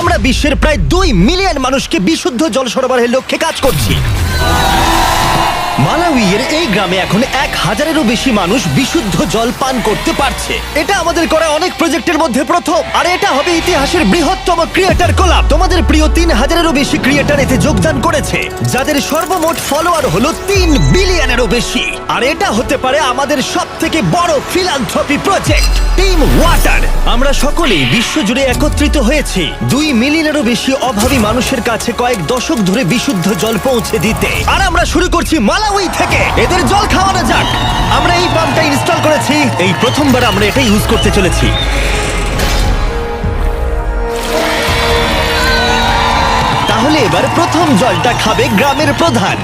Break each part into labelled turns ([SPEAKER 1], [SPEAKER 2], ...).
[SPEAKER 1] আমরা বিশ্বের প্রায় দুই মিলিয়ন মানুষকে বিশুদ্ধ জল সরবরাহের লক্ষ্যে কাজ করছি। মালাউইয়ের এই গ্রামে এখন এক হাজারেরও বেশি মানুষ বিশুদ্ধ জল পান করতে পারছে। এটা আমাদের করা অনেক প্রজেক্টের মধ্যে প্রথম। আর এটা হবে ইতিহাসের বৃহত্তম ক্রিয়েটার কোলাপ তোমাদের প্রিয় তিন হাজারেরও বেশি ক্রিয়েটার এতে যোগদান করেছে। যাদের সর্বমোট ফলোয়ার হলো তিন বিলিয়নেরও বেশি। আর এটা হতে পারে আমাদের সব থেকে বড় ফিলান্থ্রপি প্রজেক্ট টিম ওয়াটার আমরা সকলেই বিশ্বজুড়ে একত্রিত হয়েছি দুই মিলিয়নেরও বেশি অভাবী মানুষের কাছে কয়েক দশক ধরে বিশুদ্ধ জল পৌঁছে দিতে। আর আমরা শুরু করছি মালাউই থেকে। এদের জল খাওয়ানো যাক। আমরা এই পাম্পটা ইনস্টল করেছি। এই প্রথমবার আমরা এটা ইউজ করতে চলেছি। তাহলে এবার প্রথম জলটা খাবে গ্রামের প্রধান।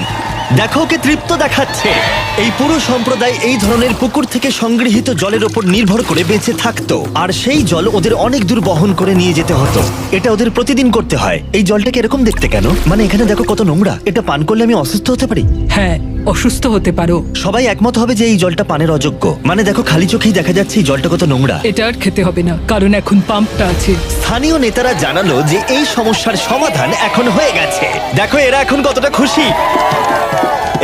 [SPEAKER 1] দেখো ওকে তৃপ্ত দেখাচ্ছে। এই পুরো সম্প্রদায় এই ধরনের পুকুর থেকে সংগৃহীত জলের ওপর নির্ভর করে বেঁচে থাকতো। আর সেই জল ওদের অনেক দূর বহন করে নিয়ে যেতে হতো। এটা ওদের প্রতিদিন করতে হয়। এই জলটাকে এরকম দেখতে কেন? মানে এখানে দেখো কত নোংরা। এটা পান করলে আমি অসুস্থ হতে পারি?
[SPEAKER 2] হ্যাঁ অসুস্থ হতে পারো।
[SPEAKER 1] সবাই একমত হবে যে এই জলটা পানের অযোগ্য। মানে দেখো খালি চোখেই দেখা যাচ্ছে এই জলটা কত নোংরা।
[SPEAKER 2] এটা আর খেতে হবে না কারণ এখন পাম্পটা আছে।
[SPEAKER 1] স্থানীয় নেতারা জানালো যে এই সমস্যার সমাধান এখন হয়ে গেছে। দেখো এরা এখন কতটা খুশি।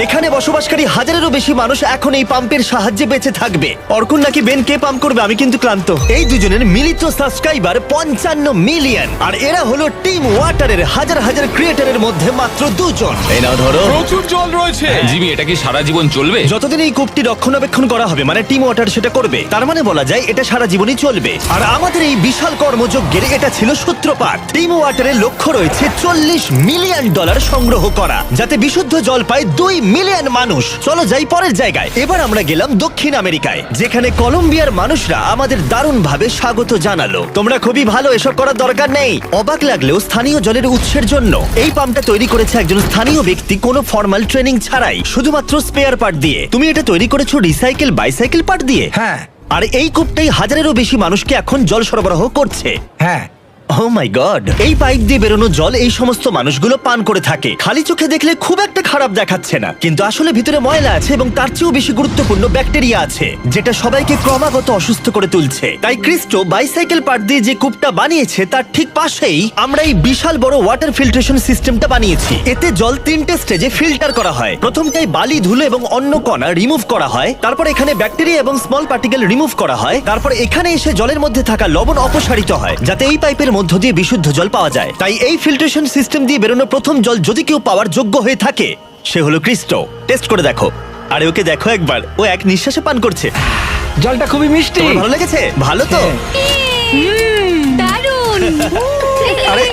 [SPEAKER 1] এখানে বসবাসকারী হাজারেরও বেশি মানুষ এখন এই পাম্পের সাহায্যে বেঁচে থাকবে। অর্কুন নাকি বেন কে পাম্প করবে? আমি কিন্তু ক্লান্ত। এই দুজনের মিলিত সাবস্ক্রাইবার পঞ্চান্ন মিলিয়ন আর এরা হলো টিম ওয়াটারের হাজার হাজার ক্রিয়েটারের মধ্যে মাত্র দুজন। এই নাও ধরো।
[SPEAKER 3] প্রচুর জল রয়েছে।
[SPEAKER 4] জিমি এটা কি সারা জীবন চলবে?
[SPEAKER 1] যতদিন এই কূপটি রক্ষণাবেক্ষণ করা হবে মানে টিম ওয়াটার সেটা করবে তার মানে বলা যায় এটা সারা জীবনই চলবে। আর আমাদের এই বিশাল কর্মযজ্ঞের এটা ছিল সূত্রপাত। টিম ওয়াটারের লক্ষ্য রয়েছে চল্লিশ মিলিয়ন ডলার সংগ্রহ করা যাতে বিশুদ্ধ জল পায় দুই মিলিয়ন মানুষ। চলো যাই পরের জায়গায়। এবার আমরা গেলাম দক্ষিণ আমেরিকায় যেখানে কলম্বিয়ার মানুষরা আমাদের দারুণ ভাবে স্বাগত জানালো। তোমরা খুবই ভালো এসব করার দরকার নেই। অবাক লাগলেও স্থানীয় জলের উৎসের জন্য। এই পাম্পটা তৈরি করেছে একজন স্থানীয় ব্যক্তি কোনো ফর্মাল ট্রেনিং ছাড়াই। শুধুমাত্র স্পেয়ার পার্ট দিয়ে। তুমি এটা তৈরি করেছ রিসাইকেল বাইসাইকেল পার্ট দিয়ে?
[SPEAKER 5] হ্যাঁ।
[SPEAKER 1] আর এই কূপটাই হাজারেরও বেশি মানুষকে এখন জল সরবরাহ করছে।
[SPEAKER 5] হ্যাঁ।
[SPEAKER 1] ও মাই গড এই পাইপ দিয়ে বেরোনো জল এই সমস্ত মানুষগুলো পান করে থাকে। খালি চোখে দেখলে খুব একটা খারাপ দেখাচ্ছে না। কিন্তু আসলে ভিতরে ময়লা আছে এবং তার চেয়েও বেশি গুরুত্বপূর্ণ ব্যাকটেরিয়া আছে, যেটা সবাইকে ক্রমাগত অসুস্থ করে তুলছে। তাই ক্রিস্টো বাইসাইকেল পার্ট দিয়ে যে কূপটা বানিয়েছে, তার ঠিক পাশেই আমরা এই বিশাল বড় ওয়াটার ফিল্ট্রেশন সিস্টেমটা বানিয়েছি। এতে জল তিনটে স্টেজে ফিল্টার করা হয়। প্রথমটাই বালি, ধুলো এবং অন্য কণা রিমুভ করা হয়। তারপর এখানে ব্যাকটেরিয়া এবং স্মল পার্টিকেল রিমুভ করা হয়। তারপর এখানে এসে জলের মধ্যে থাকা লবণ অপসারিত হয়, যাতে এই পাইপের মধ্য দিয়ে বিশুদ্ধ জল পাওয়া যায়। তাই এই ফিল্ট্রেশন সিস্টেম দিয়ে বেরোনো প্রথম জল যদি কেউ পাওয়ার যোগ্য হয়ে থাকে সে হলো ক্রিস্টো টেস্ট করে দেখো। আরে ওকে দেখো একবার। ও এক নিঃশ্বাসে পান করছে।
[SPEAKER 5] জলটা খুবই মিষ্টি।
[SPEAKER 1] তোমার ভালো লেগেছে? ভালো তো?
[SPEAKER 6] দারুণ
[SPEAKER 1] আরে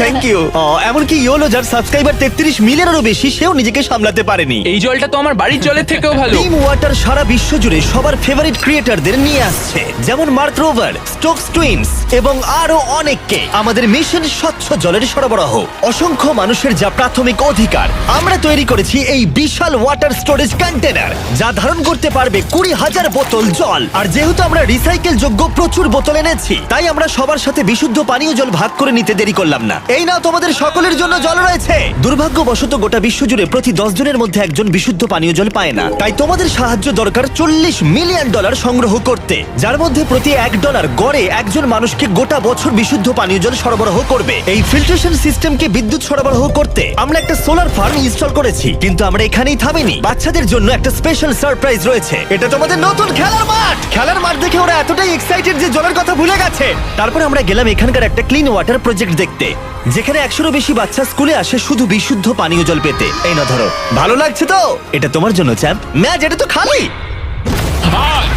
[SPEAKER 1] থ্যাংক ইউ এমনকি ইয়োলো যার সাবস্ক্রাইবার তেত্রিশ মিলিয়নেরও বেশি সেও নিজেকে সামলাতে পারেনি।
[SPEAKER 4] এই জলটা তো আমার বাড়ির জলের থেকেও ভালো।
[SPEAKER 1] টিম ওয়াটার সারা বিশ্ব জুড়ে সবার ফেভারিট ক্রিয়েটারদের নিয়ে আসছে। যেমন মার্ক রোভার স্টোকস টুইন্স এবং আরও অনেককে। আমাদের মিশন স্বচ্ছ জলের সরবরাহ। অসংখ্য মানুষের যা প্রাথমিক অধিকার। আমরা তৈরি করেছি এই বিশাল ওয়াটার স্টোরেজ কন্টেনার যা ধারণ করতে পারবে কুড়ি হাজার বোতল জল। আর যেহেতু আমরা রিসাইকেল যোগ্য প্রচুর বোতল এনেছি তাই আমরা সবার সাথে বিশুদ্ধ পানীয় জল ভাগ করে নিতে দেরি করলাম না। এই নাও, তোমাদের সকলের জন্য জল রয়েছে। দুর্ভাগ্যবশত গোটা বিশ্বজুড়ে প্রতি দশ জনের মধ্যে একজন বিশুদ্ধ পানীয় জল পায় না। তাই তোমাদের সাহায্য দরকার চল্লিশ মিলিয়ন ডলার সংগ্রহ করতে। যার মধ্যে প্রতি এক ডলার গড়ে একজন মানুষকে গোটা বছর বিশুদ্ধ পানীয় জল সরবরাহ করবে। এই ফিল্ট্রেশন সিস্টেমকে বিদ্যুৎ সরবরাহ করতে আমরা একটা সোলার ফার্ম ইনস্টল করেছি। কিন্তু আমরা এখানেই থামিনি। বাচ্চাদের জন্য একটা স্পেশাল সারপ্রাইজ রয়েছে। এটা তোমাদের নতুন খেলার মাঠ! খেলার মাঠ দেখে ওরা এতটাই এক্সাইটেড যে জলের কথা ভুলে গেছে। তারপর আমরা গেলাম এখানকার একটা ক্লিন ওয়াটার প্রজেক্ট দেখতে। যেখানে একশোরও বেশি বাচ্চা স্কুলে আসে শুধু বিশুদ্ধ পানীয় জল পেতে। এই না ধরো। ভালো লাগছে তো? এটা তোমার জন্য চ্যাম্প ম্যাচ, এটা তো খালি!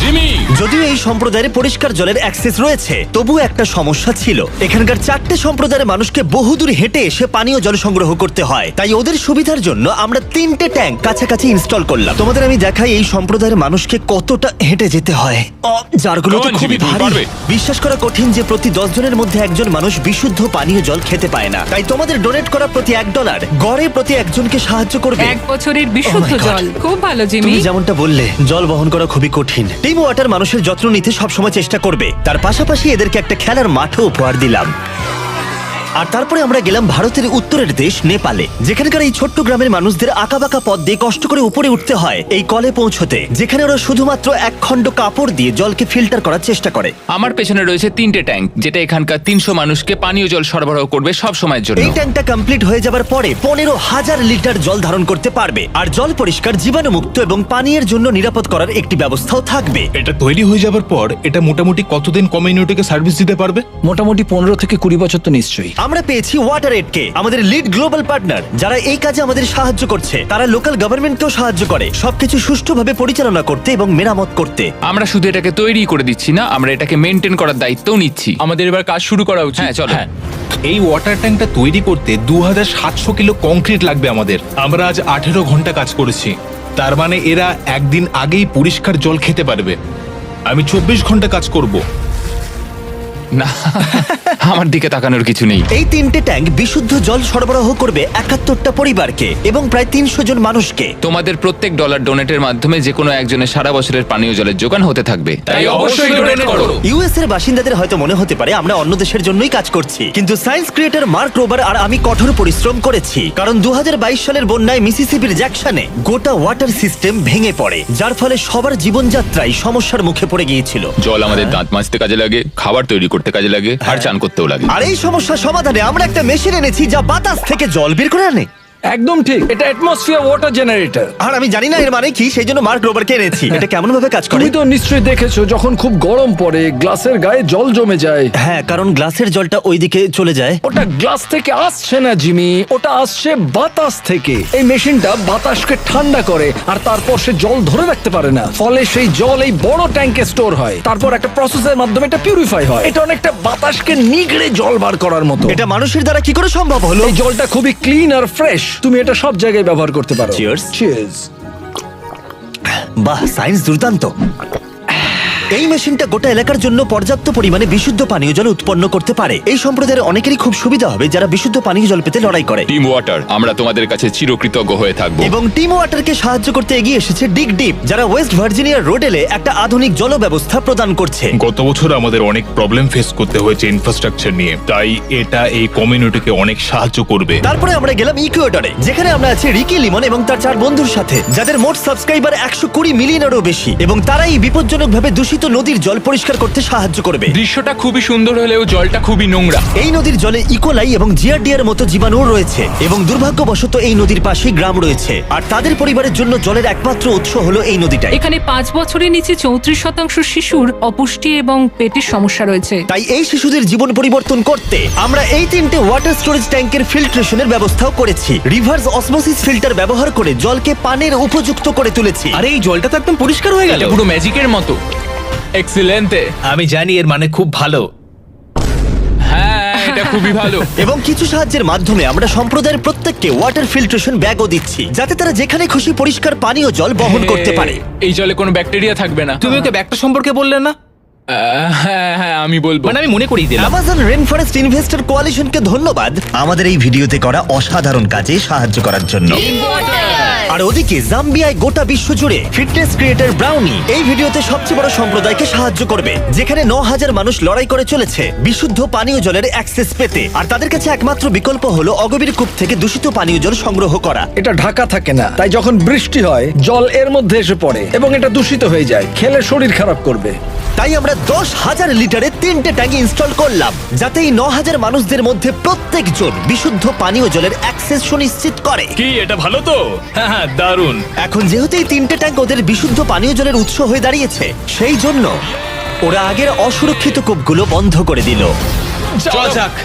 [SPEAKER 4] জিমি!
[SPEAKER 1] যদিও এই সম্প্রদায়ের পরিষ্কার জলের অ্যাক্সেস রয়েছে তবু একটা সমস্যা ছিল। এখানকার চারটে সম্প্রদায়ের মানুষকে বহুদূর হেঁটে এসে পানীয় জল সংগ্রহ করতে হয়। তাই ওদের সুবিধার জন্য আমরা তিনটে ট্যাঙ্ক কাছাকাছি ইনস্টল করলাম। তোমাদের আমি দেখাই এই সম্প্রদায়ের মানুষকে কতটা হেঁটে যেতে হয়। অ, যারগুলো তো খুবই ভারী। বিশ্বাস করা কঠিন যে প্রতি দশ জনের মধ্যে একজন মানুষ বিশুদ্ধ পানীয় জল খেতে পায় না। তাই তোমাদের ডোনেট করা প্রতি এক ডলার গড়ে প্রতি একজনকে সাহায্য করবে।
[SPEAKER 2] এক বছরের বিশুদ্ধ
[SPEAKER 1] Oh God.
[SPEAKER 2] জল। খুব ভালো জিমি।
[SPEAKER 1] তুমি যেমনটা বললে জল বহন করা খুবই কঠিন। টিম ওয়াটার মানুষের যত্ন নিতে সবসময় চেষ্টা করবে। তার পাশাপাশি এদেরকে একটা খেলার মাঠও উপহার দিলাম। আর তারপরে আমরা গেলাম ভারতের উত্তরের দেশ নেপালে। যেখানকার এই ছোট্ট গ্রামের মানুষদের আঁকাবাঁকা পথ দিয়ে কষ্ট করে উপরে উঠতে হয় এই কলে পৌঁছতে। যেখানে ওরা শুধুমাত্র এক খণ্ড কাপড় দিয়ে জলকে ফিল্টার করার চেষ্টা করে।
[SPEAKER 4] আমার পেছনে রয়েছে তিনটে ট্যাঙ্ক যেটা এখানকার তিনশো মানুষকে পানীয় জল সরবরাহ করবে সব সময়ের জন্য।
[SPEAKER 1] এই ট্যাঙ্কটা কমপ্লিট হয়ে যাবার পরে পনেরো হাজার লিটার জল ধারণ করতে পারবে। আর জল পরিষ্কার জীবাণুমুক্ত এবং পানীয়ের জন্য নিরাপদ করার একটি ব্যবস্থাও থাকবে।
[SPEAKER 3] এটা তৈরি হয়ে যাবার পর এটা মোটামুটি কতদিন কমিউনিটিকে সার্ভিস দিতে পারবে?
[SPEAKER 5] মোটামুটি পনেরো থেকে কুড়ি বছর তো নিশ্চয়ই।
[SPEAKER 1] আমরা পেয়েছি ওয়াটার এডকে আমাদের লিড গ্লোবাল পার্টনার যারা এই কাজে আমাদের সাহায্য করছে। তারা লোকাল গভর্নমেন্টকেও সাহায্য করে সবকিছু সুষ্ঠুভাবে পরিচালনা করতে এবং মেরামত করতে।
[SPEAKER 4] আমরা শুধু এটাকে তৈরি করে দিচ্ছি না আমরা এটাকে মেনটেন করার দায়িত্বও নিচ্ছি। আমাদের এবার কাজ শুরু করা উচিত। হ্যাঁ চলো। হ্যাঁ।
[SPEAKER 3] এই ওয়াটার ট্যাঙ্কটা তৈরি করতে দু হাজার সাতশো কিলো কংক্রিট লাগবে আমাদের। আমরা আজ আঠেরো ঘণ্টা কাজ করেছি। তার মানে এরা একদিন আগেই পরিষ্কার জল খেতে পারবে। আমি চব্বিশ ঘণ্টা কাজ করব।
[SPEAKER 4] না। আমার দিকে তাকানোর কিছু নেই।
[SPEAKER 1] এই তিনটে ট্যাঙ্ক বিশুদ্ধ জল সরবরাহ করবে একাত্তরটা পরিবারকে এবং প্রায় তিনশো জন মানুষকে।
[SPEAKER 4] তোমাদের প্রত্যেক ডলার ডোনেটের মাধ্যমে যে কোনো একজনের সারা বছরের পানীয় জলের যোগান হতে থাকবে। তাই অবশ্যই ডোনেট করো।
[SPEAKER 1] ইউএস এর বাসিন্দাদের হয়তো মনে হতে পারে আমরা অন্য দেশের জন্যই কাজ করছি। কিন্তু সায়েন্স ক্রিয়েটার মার্ক রোবার আর আমি কঠোর পরিশ্রম করেছি। কারণ দু হাজার বাইশ সালের বন্যায় মিসিসিপির জ্যাকসনে গোটা ওয়াটার সিস্টেম ভেঙে পড়ে যার ফলে সবার জীবনযাত্রায় সমস্যার মুখে পড়ে গিয়েছিল।
[SPEAKER 4] জল আমাদের দাঁত মাজতে কাজে লাগে খাবার তৈরি করতে কাজে লাগে আর চান করতেও লাগে।
[SPEAKER 1] আর এই সমস্যা সমাধানে আমরা একটা মেশিন এনেছি যা বাতাস থেকে জল বের করে আনে।
[SPEAKER 5] একদম ঠিক। এটা অ্যাটমসফিয়ার ওয়াটার জেনারেটর
[SPEAKER 1] আর আমি জানি না এর মানে কি সেই জন্য মার্ক রোবারকে এনেছি। এটা কেমন ভাবে কাজ করে?
[SPEAKER 6] তুমি তো নিশ্চয়ই দেখেছ যখন খুব গরম পড়ে গ্লাসের গায়ে জল জমে যায়।
[SPEAKER 1] হ্যাঁ কারণ গ্লাসের জলটা ওইদিকে চলে যায়।
[SPEAKER 6] ওটা গ্লাস থেকে আসছে না জিমি। ওটা আসছে বাতাস থেকে। এই মেশিনটা বাতাসকে ঠান্ডা করে আর তারপর সে জল ধরে রাখতে পারে না। ফলে সেই জল এই বড় ট্যাঙ্কে স্টোর হয়। তারপর একটা প্রসেসের মাধ্যমে এটা পিউরিফাই হয়। এটা অনেকটা বাতাসকে নিগড়ে জল বার করার মতো।
[SPEAKER 1] এটা মানুষের দ্বারা কি করে সম্ভব হলো?
[SPEAKER 6] এই জলটা খুবই ক্লিন আর ফ্রেশ তুমি এটা সব জায়গায় ব্যবহার করতে পারো. চিয়ার্স
[SPEAKER 1] বাহ সায়েন্স দুর্দান্ত। এই মেশিনটা গোটা এলাকার জন্য পর্যাপ্ত পরিমাণে বিশুদ্ধ পানীয় জল উৎপন্ন করতে পারে। এই সম্প্রদায়ের অনেকেরই খুব সুবিধা হবে যারা বিশুদ্ধ পানীয় জল পেতে লড়াই করে।
[SPEAKER 4] টিম ওয়াটার আমরা তোমাদের কাছে চিরকৃতজ্ঞ হয়ে থাকব।
[SPEAKER 1] এবং টিম ওয়াটারকে সাহায্য করতে এগিয়ে এসেছে ডিগ ডিপ যারা ওয়েস্ট ভার্জিনিয়ার রোডেলে একটা আধুনিক জল ব্যবস্থা প্রদান করছে।
[SPEAKER 3] গত বছর আমাদের অনেক প্রবলেম ফেস করতে হয়েছে ইনফ্রাস্ট্রাকচার নিয়ে। তাই এটা এই কমিউনিটিকে অনেক সাহায্য করবে।
[SPEAKER 1] তারপরে আমরা গেলাম ইকুয়েডরে যেখানে আমরা আছি রিকি লিমন এবং তার চার বন্ধুর সাথে যাদের মোট সাবস্ক্রাইবার একশো কুড়ি মিলিয়নেরও বেশি। এবং তারা এই বিপজ্জনকভাবে দূষিত নদীর জল পরিষ্কার করতে সাহায্য করবে।
[SPEAKER 4] দৃশ্যটা খুবই সুন্দর হলেও জলটা খুবই নোংরা।
[SPEAKER 1] এই নদীর জলে ইকোলাই এবং জিয়ারডিয়ার মতো জীবাণু রয়েছে এবং দুর্ভাগ্যবশত এই নদীর পাশেই গ্রাম রয়েছে। আর তাদের পরিবারের জন্য জলের একমাত্র উৎস হলো এই নদীটা
[SPEAKER 2] এখানে পাঁচ বছরের নিচে চৌত্রিশ শতাংশ শিশুর অপুষ্টি এবং পেটের সমস্যা রয়েছে।
[SPEAKER 1] তাই এই শিশুদের জীবন পরিবর্তন করতে আমরা এই তিনটে ওয়াটার স্টোরেজ ট্যাঙ্কের ফিল্ট্রেশনের ব্যবস্থাও করেছি। রিভার্স অসমোসিস ফিল্টার ব্যবহার করে জলকে পানের উপযুক্ত করে তুলেছি।
[SPEAKER 7] আরে এই জলটা তো একদম পরিষ্কার হয়ে গেল।
[SPEAKER 4] পুরো ম্যাজিকের মতো। এক্সিলেন্টে
[SPEAKER 7] আমি জানি এর মানে খুব ভালো।
[SPEAKER 4] হ্যাঁ এটা খুবই ভালো।
[SPEAKER 1] এবং কিছু সাহায্যের মাধ্যমে আমরা সম্প্রদায়ের প্রত্যেককে ওয়াটার ফিল্ট্রেশন ব্যাগও দিচ্ছি যাতে তারা যেখানে খুশি পরিষ্কার পানীয় জল বহন করতে পারে।
[SPEAKER 4] এই জলে কোনো ব্যাকটেরিয়া থাকবে না।
[SPEAKER 7] তুমি ওকে ব্যাগটা সম্পর্কে বললে না?
[SPEAKER 4] আহ, হ্যাঁ হ্যাঁ আমি বলব।
[SPEAKER 7] মানে আমি মনে করিয়ে দিলাম।
[SPEAKER 1] অ্যামাজন রেন ফরেস্ট ইনভেস্টর কোয়ালিশনকে ধন্যবাদ আমাদের এই ভিডিওতে করা অসাধারণ কাজে সাহায্য করার জন্য। আর ওদিকে জাম্বিয়ায় গোটা বিশ্ব জুড়ে ফিটনেস ক্রিয়েটর ব্রাউনি এই ভিডিওতে সবচেয়ে বড় সম্প্রদায়কে সাহায্য করবে, যেখানে ন হাজার মানুষ লড়াই করে চলেছে বিশুদ্ধ পানীয় জলের অ্যাক্সেস পেতে। আর তাদের কাছে একমাত্র বিকল্প হলো অগভীর কূপ থেকে দূষিত পানীয় জল সংগ্রহ করা।
[SPEAKER 6] এটা ঢাকা থাকে না, তাই যখন বৃষ্টি হয়, জল এর মধ্যে এসে পড়ে এবং এটা দূষিত হয়ে যায়, খেলে শরীর খারাপ করবে।
[SPEAKER 1] তাই আমরা দশ হাজার লিটারে তিনটে ট্যাঙ্ক ইনস্টল করলাম। যাতে এই ন হাজার মানুষদের মধ্যে প্রত্যেকজন বিশুদ্ধ পানীয় জলের অ্যাক্সেস সুনিশ্চিত করে।
[SPEAKER 3] কি এটা ভালো তো? হ্যাঁ হ্যাঁ দারুণ।
[SPEAKER 1] এখন যেহেতু এই তিনটে ট্যাঙ্ক ওদের বিশুদ্ধ পানীয় জলের উৎস হয়ে দাঁড়িয়েছে সেই জন্য ওরা আগের অসুরক্ষিত কূপগুলো বন্ধ করে দিল।
[SPEAKER 4] চল যাক।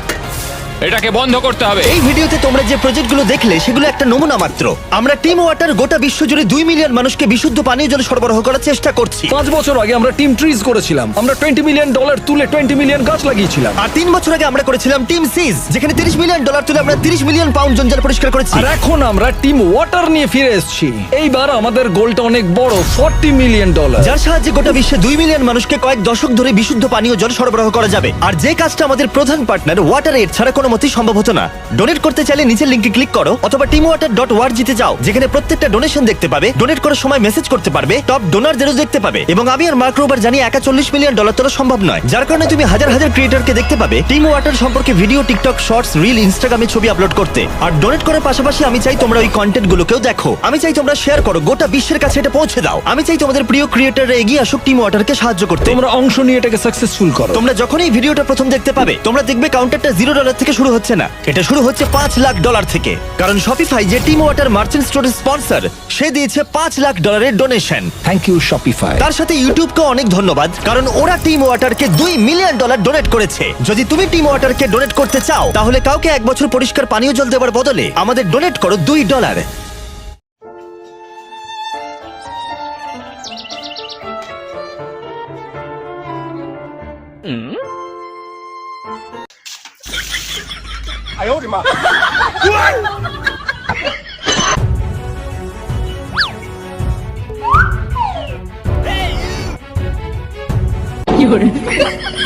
[SPEAKER 4] এটাকে বন্ধ করতে হবে।
[SPEAKER 1] এই ভিডিওতে তোমরা যে প্রজেক্টগুলো দেখলে সেগুলো একটা নমুনা মাত্র। আমরা টিম ওয়াটার গোটা বিশ্বজুড়ে দুই মিলিয়ন মানুষকে বিশুদ্ধ পানীয় জল সরবরাহ করার চেষ্টা করছি।
[SPEAKER 6] পাঁচ বছর আগে আমরা টিম ট্রিজ করেছিলাম। আমরা টোয়েন্টি মিলিয়ন ডলার তুলে টোয়েন্টি মিলিয়ন গাছ লাগিয়েছিলাম।
[SPEAKER 1] আর তিন বছর আগে আমরা করেছিলাম টিম সিজ যেখানে তিরিশ মিলিয়ন ডলার তুলে আমরা তিরিশ মিলিয়ন পাউন্ড জঞ্জাল পরিষ্কার করেছি।
[SPEAKER 6] আর এখন আমরা টিম ওয়াটার নিয়ে ফিরে এসেছি। এইবার আমাদের গোলটা অনেক বড় ফর্টি মিলিয়ন ডলার।
[SPEAKER 1] যার সাহায্যে গোটা বিশ্বে দুই মিলিয়ন মানুষকে কয়েক দশক ধরে বিশুদ্ধ পানীয় জল সরবরাহ করা যাবে। আর যে কাজটা আমাদের প্রধান পার্টনার ওয়াটার এড ছাড়া কোনো মতেই সম্ভব হতো না। ডোনেট করতে চাইলে নিচের লিঙ্কে ক্লিক করো অথবা টিম ওয়াটার ডট ওয়ার জিতে যাও যেখানে প্রত্যেকটা ডোনেশন দেখতে পাবে ডোনেট করার সময় মেসেজ করতে পারবে টপ ডোনারদেরও দেখতে পাবে এবং আমি আর মার্ক রোবার জানি একা চল্লিশ মিলিয়ন ডলার তোলা সম্ভব নয়। যার কারণে তুমি হাজার হাজার ক্রিয়েটরকে দেখতে পাবে টিম ওয়াটার সম্পর্কে ভিডিও টিকটক শর্টস রিল ইনস্টাগ্রামে ছবি আপলোড করতে। আর ডোনেট করার পাশাপাশি আমি চাই তোমরা ওই কন্টেন্ট গুলোকেও দেখো। আমি চাই তোমরা শেয়ার করো গোটা বিশ্বের কাছে এটা পৌঁছে দাও। আমি চাই তোমাদের প্রিয় ক্রিয়েটররা এগিয়ে আসুক টিম ওয়াটারকে সাহায্য করতে।
[SPEAKER 6] তোমরা অংশ নিয়ে এটাকে সাকসেসফুল করো।
[SPEAKER 1] তোমরা যখনই ভিডিওটা প্রথম দেখতে পাবে তোমরা দেখবে কাউন্টারটা জিরো ডলার থেকে শুরু শুরু হচ্ছে না। এটা শুরু হচ্ছে পাঁচ লাখ ডলার থেকে। কারণ শপিফাই যে টিম ওয়াটার মার্চেন্ট স্টোরের স্পন্সর সে দিয়েছে পাঁচ লাখ ডলারের ডোনেশন
[SPEAKER 6] থ্যাংক ইউ শপিফাই
[SPEAKER 1] তার সাথে ইউটিউবকে অনেক ধন্যবাদ কারণ ওরা টিম ওয়াটারকে দুই মিলিয়ন ডলার ডোনেট করেছে। যদি তুমি টিম ওয়াটারকে ডোনেট করতে চাও তাহলে কাউকে এক বছর পরিষ্কার পানীয় জল দেওয়ার বদলে আমাদের ডোনেট করো দুই ডলার Mm-hmm. 哎呦我的妈！滚！有人。